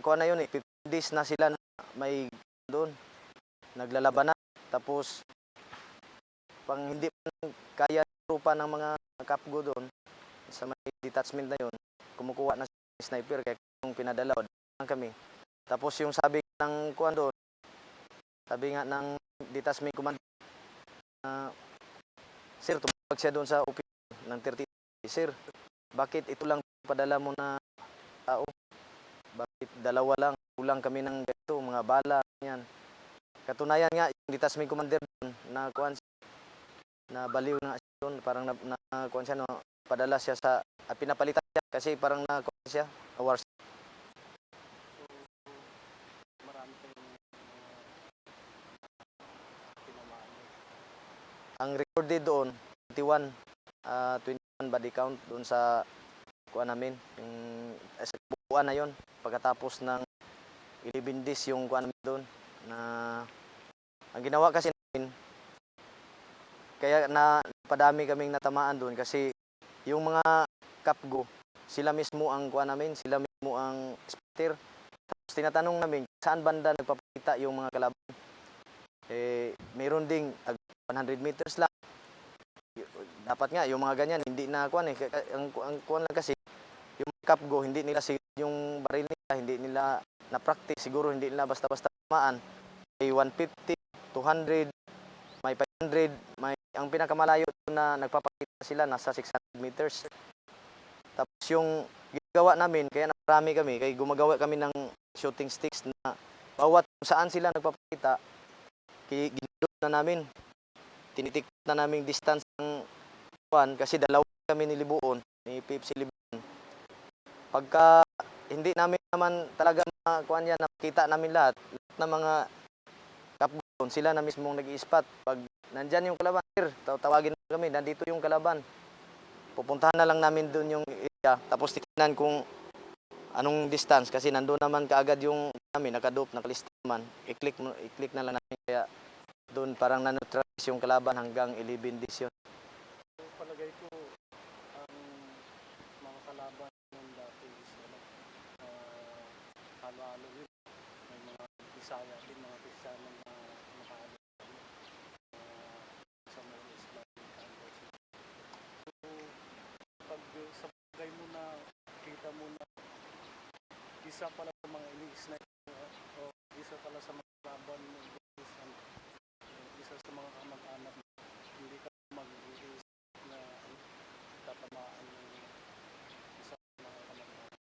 kuha na yun eh, 15 days na sila na may doon. Naglalaban na. Tapos, pang hindi pa kaya trupa ng mga kapgo doon, sa may detachment na yun, kumukuha na sniper kaya kung pinadala, lang kami. Tapos yung sabi ng kuan doon, sabi nga ng detachment commander, na Sir, tumawag siya doon sa OP ng 30. Sir, bakit ito lang padala mo na tao? Bakit dalawa lang? Kulang kami ng ganito, mga bala, yan. Katunayan nga, yung detachment commander doon, na kuan na baliw na siya doon, parang na, na kuan siya, no, padala siya sa, at pinapalitan siya kasi parang na kuan siya, kayong tinamaan. Ang recorded doon, 21, ah 21 body count doon sa kuan namin, yung sa buuan na yon pagkatapos ng 11 days yung kuan doon na ang ginawa kasi namin kaya na padami kaming natamaan doon kasi yung mga kapgo sila mismo ang kuan namin, sila mismo ang spotter. Tapos tinatanong namin saan banda nagpapakita yung mga kalaban. Eh mayroon ding ag- 100 meters lang. Dapat nga yung mga ganyan hindi na kuan eh. Ang, ang kuan lang kasi yung kapgo hindi nila sig- yung baril nila hindi nila na practice siguro hindi nila basta-basta tamaan. May 150, 200, may 500, may ang pinakamalayo na nagpapakita sila nasa 600 meters. Tapos yung ginagawa namin kaya nakarami kami kaya gumagawa kami ng shooting sticks na bawat saan sila nagpapakita ki- ginagawa na namin tinitik na naming distance ng kuan kasi dalawa kami nilibuon ni Pepsi Libuon. Pagka hindi namin naman talaga na kuan yan nakita namin lahat, lahat ng mga kapgon sila na mismong nag-i-spot. Pag nandyan yung kalaban, sir, taw- tawagin kami, nandito yung kalaban. Pupuntahan na lang namin doon yung area, tapos titignan kung anong distance kasi nandoon naman kaagad yung namin nakadope nakalista naman i-click i-click na lang namin kaya doon parang naneutralize yung kalaban hanggang 11 days yun. So, palagay ko, ang mga kalaban ng dati is ano, ah, halo-halo yun. May mga Bisaya din, mga Kristiyano na nakahalo kami. Uh, sa mga countries. So, pag sa bagay mo na, kita mo na isa pala sa mga ini-sniper o isa pala sa mga laban mo is ano, isa sa mga kamag-anak mo, hindi ka mag-iisip na ano, tatamaan ng isa sa mga kamag-anak.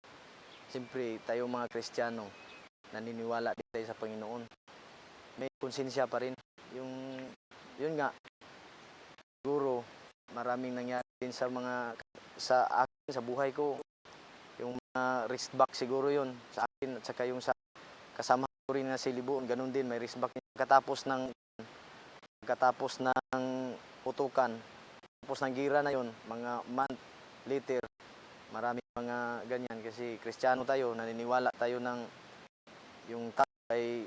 Siyempre, tayo mga Kristiyano, naniniwala din tayo sa Panginoon. May konsensya pa rin. Yung, yun nga, siguro, maraming nangyari din sa mga, sa akin, sa buhay ko. Yung mga wristback siguro yun, sa akin, at saka yung sa kasama ko rin na si Libuon, ganun din, may wristback. Katapos ng, katapos ng putukan, tapos ng gira na yun, mga month later, maraming mga ganyan kasi kristyano tayo, naniniwala tayo ng yung tao ay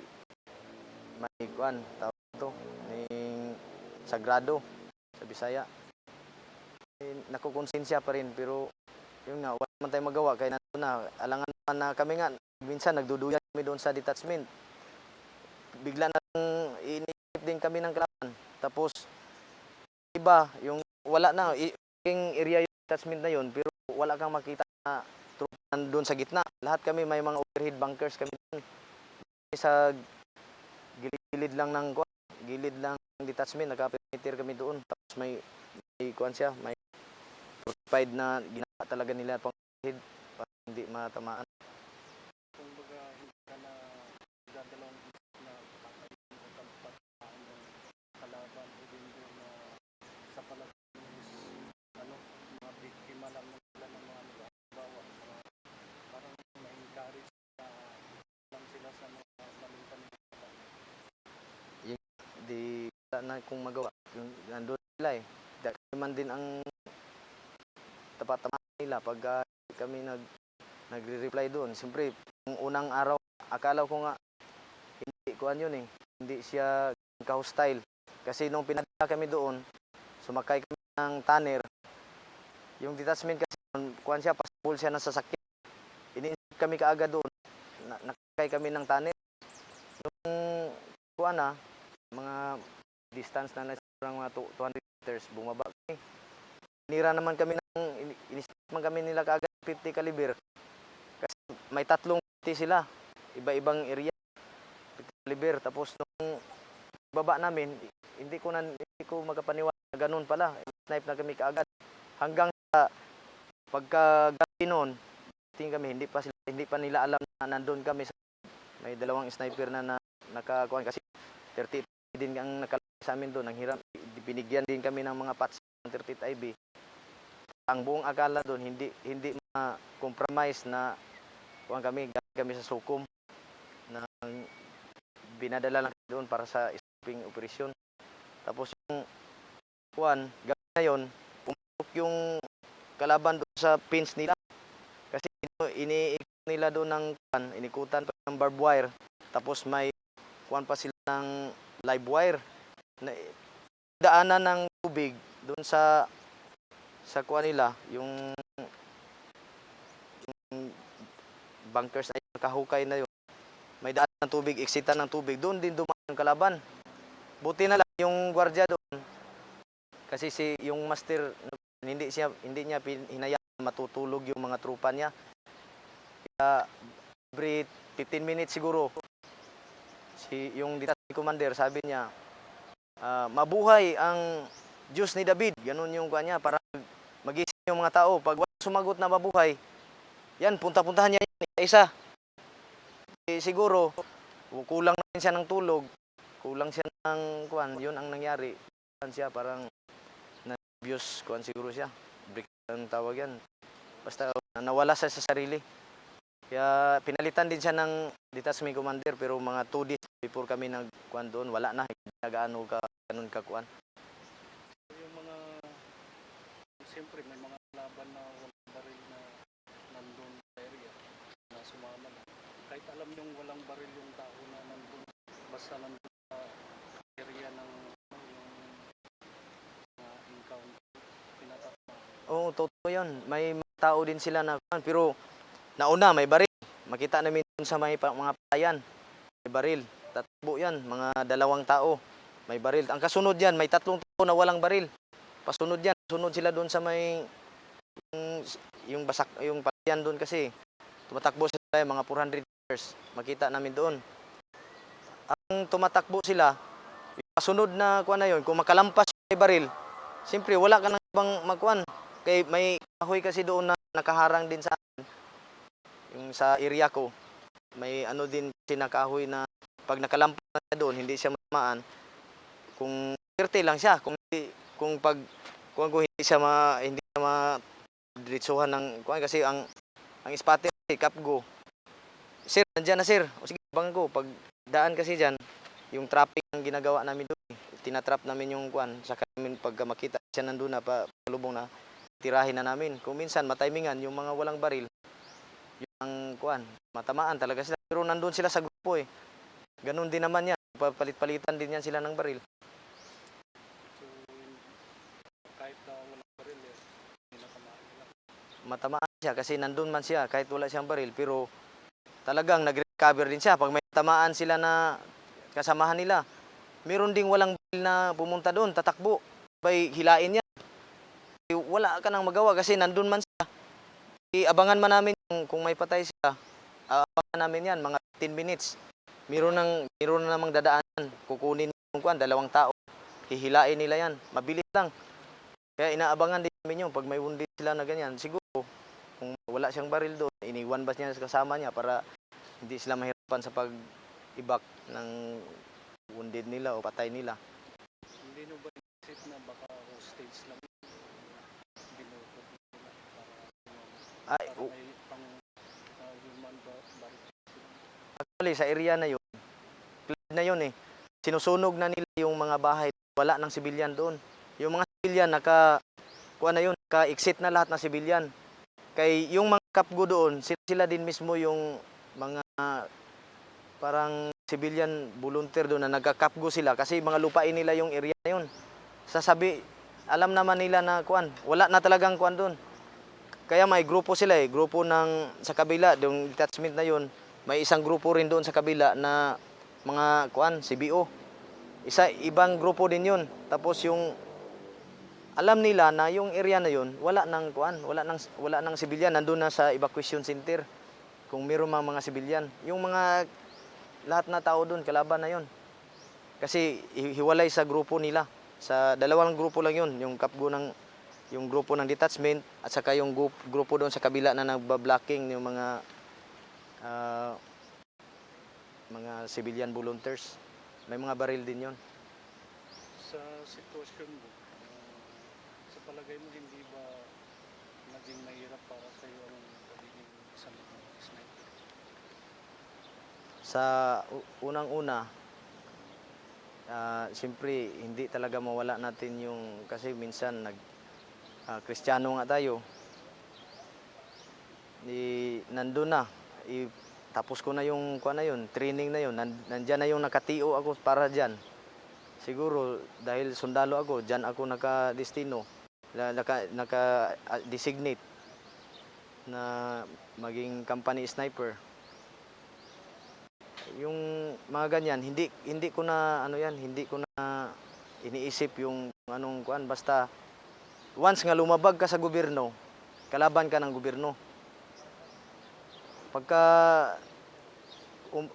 may kuan, tawag ito, ning sagrado sa Bisaya. Eh, nakukonsensya pa rin pero yun nga, wala man tayong magawa kaya nandun na, alangan naman na kami nga, minsan nagduduyan kami doon sa detachment. Bigla na lang iniisip din kami ng kalaban. Tapos, iba, yung wala na, yung area yung detachment na yun, pero wala kang makita na tropa nandun sa gitna. Lahat kami may mga overhead bunkers kami doon. Sa gilid lang ng kuwan, gilid lang ng detachment, naka-perimeter kami doon. Tapos may may kuwan siya, may fortified na ginawa talaga nila pang overhead para hindi matamaan. Kung baga, hindi ka na dadalawang isip na patay o pagpataan ng kalaban o din doon na sa palagay mo is ano, mga biktima lang ng sila ng mga ano, bawa, mga parang ma-encourage na lang sila sa mga malintan Di wala na kung magawa. Yung nandun sila eh. Di kami man din ang tapat nila pag ah, kami nag nagre-reply doon. Siyempre, yung unang araw, akala ko nga hindi kuan yun eh. Hindi siya ka-hostile. Kasi nung pinadala kami doon, sumakay kami ng tanner. Yung detachment kasi, kuan siya, pasabol siya ng sasakyan. Iniisip kami kaagad doon na, nakakay kami ng tunnel. Nung kuha na, mga distance na nasa mga tu- 200 meters, bumaba kami. Nira naman kami ng, ini- inisip man kami nila kaagad 50 caliber. Kasi may tatlong 50 sila, iba-ibang area. 50 caliber. Tapos nung baba namin, hindi ko na hindi ko magapaniwala na ganun pala. Snipe na kami kaagad. Hanggang sa pagkagabi noon, tingin kami hindi pa sila, hindi pa nila alam na nandun kami sa may dalawang sniper na, na nakakuha kasi 30 din ang nakalagay sa amin doon ang hirap. Binigyan din kami ng mga patch ng 30 IB ang buong akala doon hindi hindi ma-compromise na kuha kami kami sa sukom na binadala lang doon para sa stopping operation tapos yung kuan gabi na yun pumasok yung kalaban doon sa pins nila. Kasi iniikot nila doon ng kuan inikutan ng barbed wire. Tapos may kuan pa sila ng live wire na daanan ng tubig doon sa sa kuan nila yung, yung bunkers na yun, kahukay na yun. May daan ng tubig exitan ng tubig doon din dumaan ang kalaban. Buti na lang yung gwardiya doon kasi si yung master hindi siya hindi niya hinayaan matutulog yung mga trupa niya. Kaya every 15 minutes siguro si yung detachment commander sabi niya ah, mabuhay ang Diyos ni David. Ganun yung kanya para magising yung mga tao. Pag wala sumagot na mabuhay yan punta-puntahan niya yan isa. Eh, siguro kulang na rin siya ng tulog. Kulang siya ng kuan yun ang nangyari. Kuan siya parang na-abuse kuan siguro siya. Break ang tawag yan. Basta nawala siya sa sarili. Kaya pinalitan din siya ng detachment commander pero mga 2 days before kami nagkuan doon wala na hindi na gaano ka ganun ka kuan yung mga siyempre may mga laban na walang baril na nandun sa area na sumama na kahit alam yung walang baril yung tao na nandun basta nandun sa area ng ano, yung na encounter pinatakma Oo, totoo yun. May mga tao din sila na kuwan. Pero nauna, may baril. Makita namin dun sa may mga patayan. May baril. Tatakbo yan. Mga dalawang tao. May baril. Ang kasunod yan, may tatlong tao na walang baril. Pasunod yan. Sunod sila doon sa may yung, yung basak yung patayan doon kasi tumatakbo sila mga 400 meters. Makita namin doon. Ang tumatakbo sila, yung kasunod na kuan na yun, kung makalampas yung baril, siyempre wala ka nang ibang magkuan. Kay may kahoy kasi doon na nakaharang din sa. Yung sa area ko. May ano din kasi na kahoy na pag nakalampas na doon, hindi siya mamaan. Kung 30 lang siya, kung hindi, kung pag kung, kung hindi siya ma hindi siya ma diretsuhan ng kuan kasi ang ang spotter si Capgo. Sir, nandiyan na sir. O sige, bang ko pag daan kasi diyan, yung traffic ang ginagawa namin doon. eh. Tinatrap namin yung kuan sa namin pagka makita siya nandun na pa lubong na tirahin na namin. Kung minsan matimingan yung mga walang baril, yung ang kuan, matamaan talaga sila. Pero nandun sila sa grupo eh. Ganun din naman yan. Papalit-palitan din yan sila ng baril. so kahit na baril eh hindi natamaan nila Matamaan siya kasi nandun man siya kahit wala siyang baril. Pero talagang nag-recover din siya. Pag may tamaan sila na kasamahan nila, meron ding walang baril na pumunta doon, tatakbo. Bay hilain niya. Eh, Wala ka nang magawa kasi nandun man siya. Iabangan man namin kung, kung may patay siya. Abangan namin yan, mga 10 minutes. Meron nang meron na namang dadaanan. Kukunin yung kuan, dalawang tao. Hihilain nila yan. Mabilis lang. Kaya inaabangan din namin yun. Pag may wounded sila na ganyan, siguro kung wala siyang baril doon, iniwan ba niya sa kasama niya para hindi sila mahirapan sa pag-ibak ng wounded nila o patay nila. hindi nyo ba inisip na baka hostage lang binukod nila para Ay, para o- may pang uh, human ba- baril actually, sa area na yun, flood na yun eh. Sinusunog na nila yung mga bahay. Wala ng sibilyan doon. Yung mga sibilyan, naka, kuha na yun, naka-exit na lahat ng sibilyan. Kay yung mga kapgo doon, sila, sila din mismo yung mga parang civilian volunteer doon na nagkakapgo sila kasi mga lupain nila yung area na yun. Sasabi, alam naman nila na kuan, wala na talagang kuan doon. Kaya may grupo sila eh, grupo ng sa kabila, yung detachment na yun, may isang grupo rin doon sa kabila na mga kuan, CBO. Isa ibang grupo din 'yun. Tapos yung alam nila na yung area na 'yun, wala nang kuan, wala nang wala nang sibilyan nandoon na sa evacuation center. Kung mayroong mga, mga sibilyan, yung mga lahat na tao doon kalaban na 'yon. Kasi hi- hiwalay sa grupo nila. Sa dalawang grupo lang 'yun, yung kapgo ng yung grupo ng detachment at saka yung grup- grupo doon sa kabila na nagba-blocking yung mga ah, mga civilian volunteers. May mga baril din 'yon. Sa sitwasyon mo, ah, sa palagay mo, hindi ba naging mahirap para sa iyo ang pagiging isang sniper? Sa unang-una, ah, siyempre hindi talaga mawala natin yung kasi minsan nag ah, Kristiyano nga tayo. Di nandun na. I, tapos ko na yung kuha na yun, training na yun. Nan, nandyan na yung nakatio ako para dyan. Siguro dahil sundalo ako, dyan ako naka-destino. na- Naka, naka ah, designate na maging company sniper yung mga ganyan hindi hindi ko na ano yan hindi ko na iniisip yung anong kuan basta once nga lumabag ka sa gobyerno kalaban ka ng gobyerno pagka um,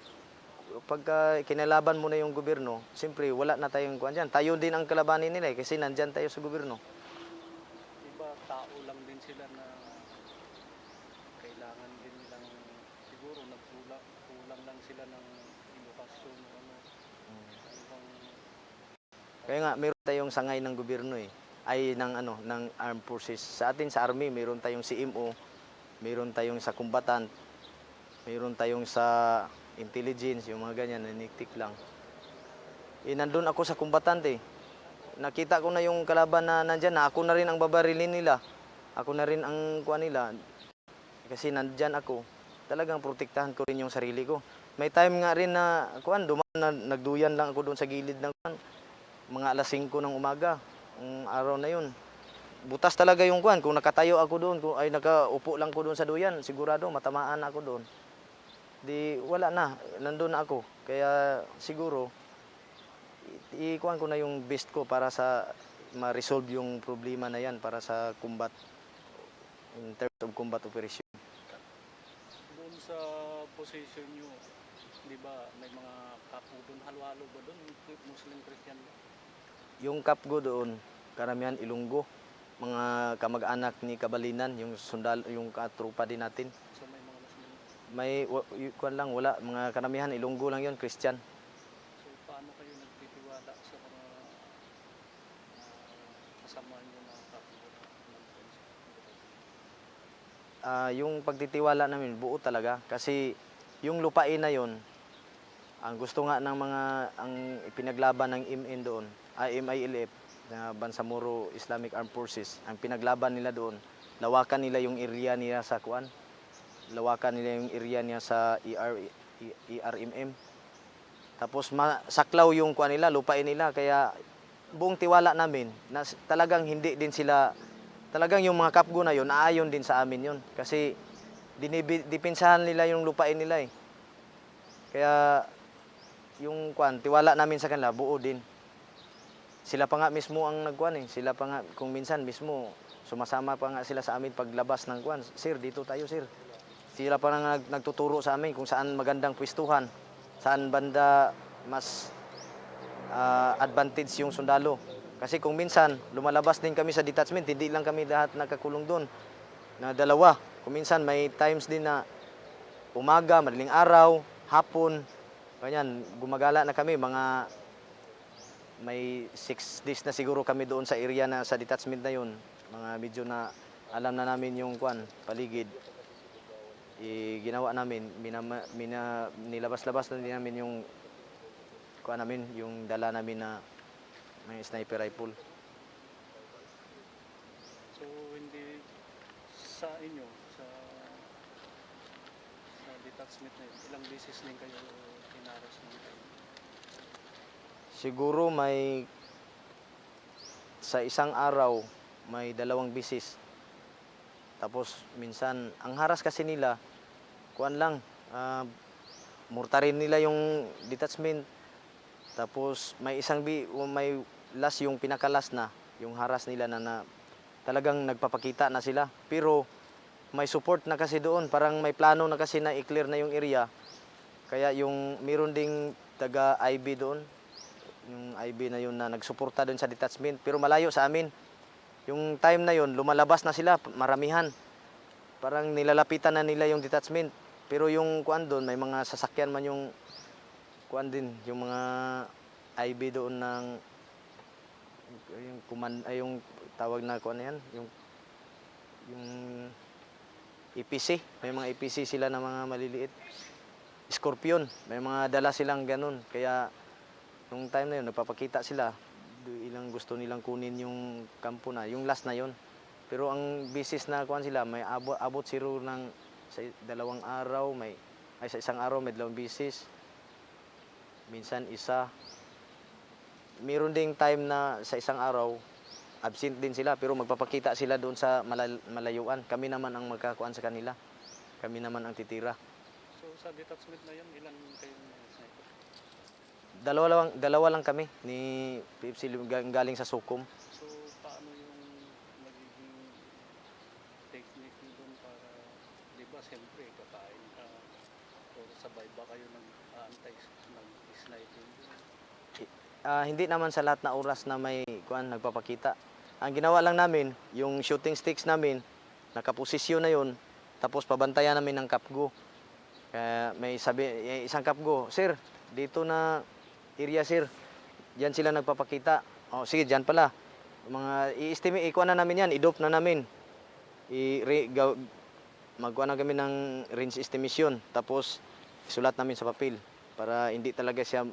pagka kinalaban mo na yung gobyerno siyempre wala na tayong kuan diyan tayo din ang kalabanin nila eh, kasi nandyan tayo sa gobyerno Iba tao lang din sila na kailangan din nilang siguro nagkulang kulang lang sila ng edukasyon ano. Ano bang Kaya nga meron tayong sangay ng gobyerno eh. Ay ng ano ng armed forces. Sa atin sa army meron tayong CMO, meron tayong sa combatant, meron tayong sa intelligence, yung mga ganyan naniktik lang. Eh nandun ako sa combatant eh. Nakita ko na yung kalaban na nandyan na ako na rin ang babarilin nila. Ako na rin ang kuha nila. Kasi nandyan ako. Talagang protektahan ko rin yung sarili ko. May time nga rin na kuan duman na nagduyan lang ako doon sa gilid ng kuan mga alas 5 ng umaga. Ang araw na yun. Butas talaga yung kuan. Kung nakatayo ako doon, kung ay nakaupo lang ko doon sa duyan, sigurado matamaan ako doon. Di wala na, nandun na ako. Kaya siguro ikuan ko na yung best ko para sa ma-resolve yung problema na yan para sa combat in terms of combat operation. doon sa position nyo, di ba may mga kapo doon, halo-halo ba doon, Muslim Christian? Yung kapgo doon, karamihan Ilunggo, mga kamag-anak ni Kabalinan, yung sundal, yung katrupa din natin. So may wa- y- kuwan lang wala mga karamihan Ilonggo lang 'yon, Christian. So paano kayo nagtitiwala sa mga ah, kasama nyo na kapo ng friends? Ah, yung pagtitiwala namin buo talaga kasi yung lupain na 'yon ang gusto nga ng mga ang pinaglaban ng MN doon, ay MILF na Bansamoro Islamic Armed Forces, ang pinaglaban nila doon, lawakan nila yung area nila sa kuan. Lawakan nila yung area niya sa E ER E- ERMM. Tapos masaklaw yung kuan nila, lupain nila kaya buong tiwala namin na talagang hindi din sila talagang yung mga kapgo na yun aayon din sa amin yun kasi dipinsahan nila yung lupain nila eh. Kaya yung kuan tiwala namin sa kanila buo din. Sila pa nga mismo ang nagkuan eh. Sila pa nga kung minsan mismo sumasama pa nga sila sa amin paglabas ng kuan. Sir, dito tayo, sir. Sila pa nga nag, nagtuturo sa amin kung saan magandang pwestuhan, saan banda mas ah, advantage yung sundalo. Kasi kung minsan lumalabas din kami sa detachment, hindi lang kami lahat nakakulong doon na dalawa. Kung minsan may times din na umaga, madaling araw, hapon, ganyan, gumagala na kami mga may six days na siguro kami doon sa area na sa detachment na yun. Mga medyo na alam na namin yung kwan, paligid. I, ginawa namin, minama, mina, nilabas-labas na din namin yung kuha namin, yung dala namin na may sniper rifle. So hindi sa inyo, sa sa detachment na yun, ilang beses din kayo inaras ng kayo? Siguro may sa isang araw may dalawang bisis. Tapos minsan ang haras kasi nila kuan lang ah, murtarin nila yung detachment. Tapos may isang bi may last yung pinakalas na, yung haras nila na, na talagang nagpapakita na sila. Pero may support na kasi doon, parang may plano na kasi na i-clear na yung area. Kaya yung meron ding taga IB doon, yung IB na yun na nagsuporta doon sa detachment, pero malayo sa amin. Yung time na yun, lumalabas na sila, maramihan. Parang nilalapitan na nila yung detachment. Pero yung kuan doon, may mga sasakyan man yung kuan din, yung mga IB doon ng yung kuman ay yung tawag na kuan yan, yung yung EPC, may mga EPC sila na mga maliliit. Scorpion, may mga dala silang ganun. Kaya nung time na yun, nagpapakita sila ilang gusto nilang kunin yung kampo na, yung last na yun. Pero ang bisis na kuan sila, may abot, abot zero ng sa dalawang araw, may ay sa isang araw may dalawang bisis. Minsan isa. Meron ding time na sa isang araw absent din sila pero magpapakita sila doon sa malal- malayuan. Kami naman ang magkakuan sa kanila. Kami naman ang titira. So sa detachment na yun, ilan kayong sniper? Dalawa lang, dalawa lang kami ni PFC galing sa Sukom. So paano yung magiging technique nyo doon para, di ba siyempre kakain ka o sabay ba kayo nag-aantay, nag-sniping doon? Ah, hindi naman sa lahat na oras na may kuan nagpapakita. Ang ginawa lang namin, yung shooting sticks namin, nakaposisyon na yun, tapos pabantayan namin ng kapgo. Kaya may sabi, eh, isang kapgo, Sir, dito na area sir, diyan sila nagpapakita. Oh, sige, diyan pala. Mga i-estimate, ikuha na namin yan, i-dope na namin. I re, gaw, magkuha na kami ng range estimation, tapos isulat namin sa papel para hindi talaga siya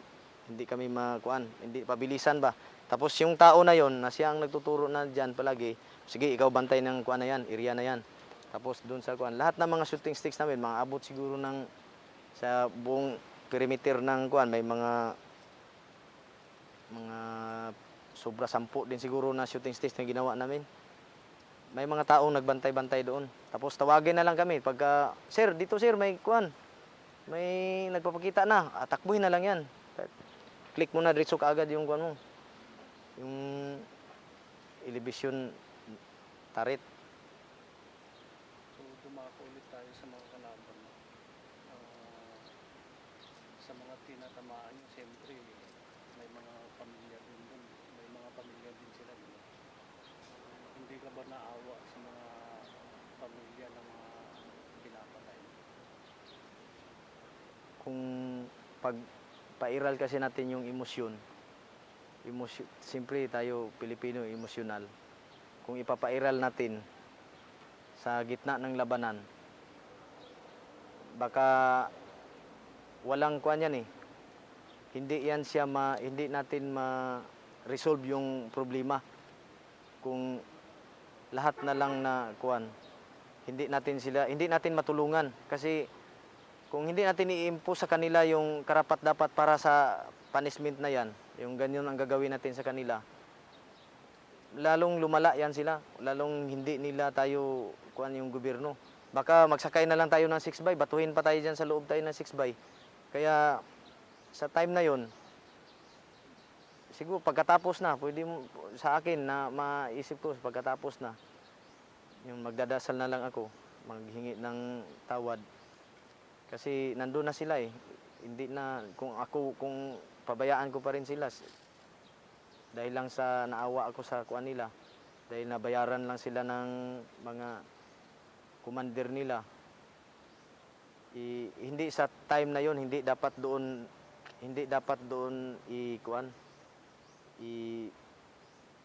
hindi kami makuan, hindi pabilisan ba. Tapos yung tao na yon na siya ang nagtuturo na diyan palagi, sige ikaw bantay ng kuan na yan, area na yan. Tapos doon sa kuan, lahat ng mga shooting sticks namin, mga abot siguro ng sa buong perimeter ng kuan, may mga mga sobra sampu din siguro na shooting sticks na ginawa namin. May mga taong nagbantay-bantay doon. Tapos tawagin na lang kami pagka, sir, dito sir, may kuan. May nagpapakita na, atakbuhin na lang yan. Click mo na diretso kaagad yung kuan mo. Yung elevation turret. So dumako ulit tayo sa mga kalaban. Ah, sa mga tinatamaan nyo, siyempre may mga pamilya din doon. May mga pamilya din sila. Ah, hindi ka ba naawa sa mga pamilya ng mga pinapatay? Kung pag pairal kasi natin yung emosyon, emosyon, siyempre tayo Pilipino emosyonal. Kung ipapairal natin sa gitna ng labanan, baka walang kuan yan eh. Hindi yan siya ma, hindi natin ma-resolve yung problema. Kung lahat na lang na kuan, hindi natin sila, hindi natin matulungan kasi kung hindi natin i-impose sa kanila yung karapat dapat para sa punishment na yan, yung ganyan ang gagawin natin sa kanila, lalong lumala yan sila, lalong hindi nila tayo kuan yung gobyerno. Baka magsakay na lang tayo ng 6 by, batuhin pa tayo dyan sa loob tayo ng 6 by. Kaya sa time na yon siguro pagkatapos na, pwede sa akin na maisip ko pagkatapos na, yung magdadasal na lang ako, maghingi ng tawad. Kasi nandun na sila eh. Hindi na, kung ako, kung pabayaan ko pa rin sila, dahil lang sa naawa ako sa kuan nila, dahil nabayaran lang sila ng mga commander nila, i, hindi sa time na yon hindi dapat doon hindi dapat doon i kuan i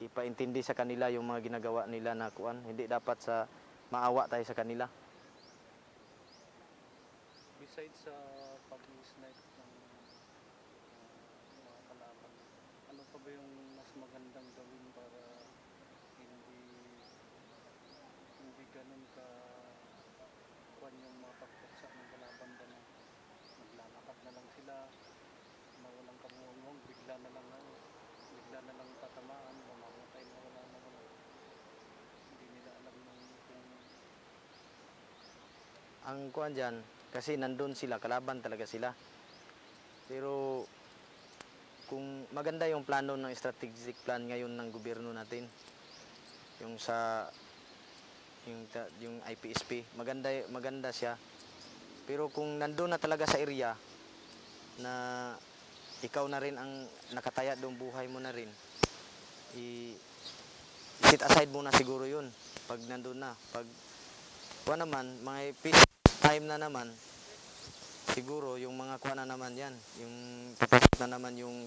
ipaintindi sa kanila yung mga ginagawa nila na kuan hindi dapat sa maawa tayo sa kanila Besides sa pag-snipe ng ah, mga kalaban, ano pa ba yung mas magandang gawin para hindi hindi ganun ka kwan yung mga pagpuksa ng kalaban ba na naglalakad na lang sila na walang kamuhong bigla na lang ano, bigla na lang tatamaan mamamatay na wala na wala. Hindi nila alam nung kung ang kuan diyan kasi nandun sila kalaban talaga sila Pero kung maganda yung plano ng strategic plan ngayon ng gobyerno natin, yung sa yung yung IPSP, maganda maganda siya. Pero kung nandoon na talaga sa area na ikaw na rin ang nakataya doon buhay mo na rin, i sit aside muna siguro yun pag nandoon na. Pag kuha naman, mga peace time na naman, siguro yung mga kuha na naman yan, yung papasok na naman yung